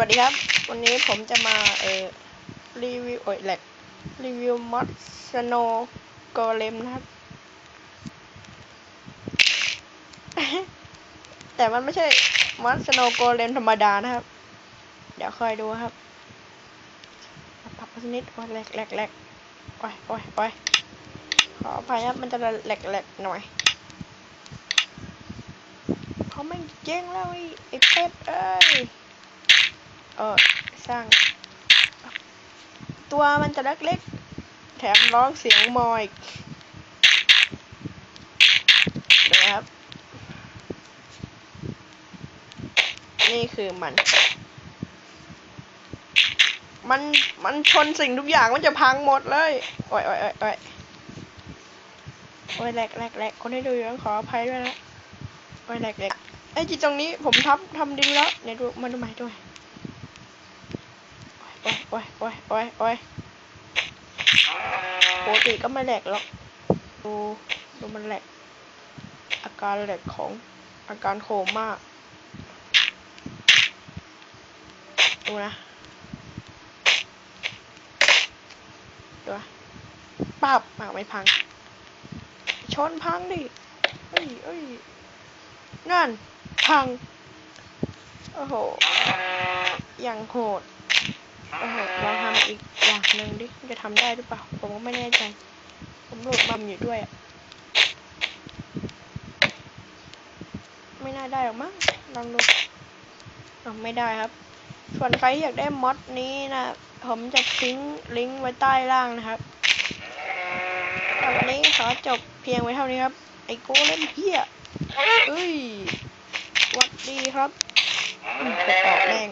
วัสดีครับ วันนี้ผมจะมาเออรีวิวโอ้ยแหลกรีวิวมอสสโนโกเลมนะครับ แต่มันไม่ใช่มอสสโนโกเลมธรรมดานะครับ เดี๋ยวค่อยดูครับปรับสักนิดโอ้ยแหลกแหลกแหลกโอ้ยโอ้ยโอ้ยขออภัยครับมันจะแหลกแหลกหน่อยเขาไม่เจ๊งแล้วไอ้ไอ้เป็ดเอ้ย เออสร้าง ตัวมันจะเล็กๆ แถมร้องเสียงมอยนะครับ นี่คือมัน มันมันชนสิ่งทุกอย่างมันจะพังหมดเลย โอ้ยโอ้ยโอ้ยโอ้ยโอ้ยแหลกแหลกแหลกคนให้ดูอยู่ต้องขออภัยด้วยนะโอ้ยแหลกแหลกไอ้จีตรงนี้ผมทับทำดีแล้วเนี่ยดูมาดูใหม่ด้วย โอ้ยโอ้ยโอ้ยโอ้ยปกติก็ไม่แหลกหรอก ดูดูมันแหลก อาการแหลกของอาการโคม่าดูนะดูนะปับอะไม่พัง ชนพังดิเอ้ยเอ้ยนั่น พัง โอ้โห อย่างโหด โอ้โหลองทำอีกอย่าง หนึ่งดิจะทำได้หรือเปล่า ผมก็ไม่แน่ใจ ผมโหลดมัมอยู่ด้วยอะไม่น่าได้หรอกมั้งลองดูอ๋อไม่ได้ครับ ส่วนใครอยากได้มอดนี้นะผมจะทิ้งลิงก์ไว้ใต้ล่างนะครับสำหรับวันนี้ขอจบเพียงไว้เท่านี้ครับ ไอโก้เล่นเพี้ยเอ้ยวัดดีครับอืมไปต่อแม่ง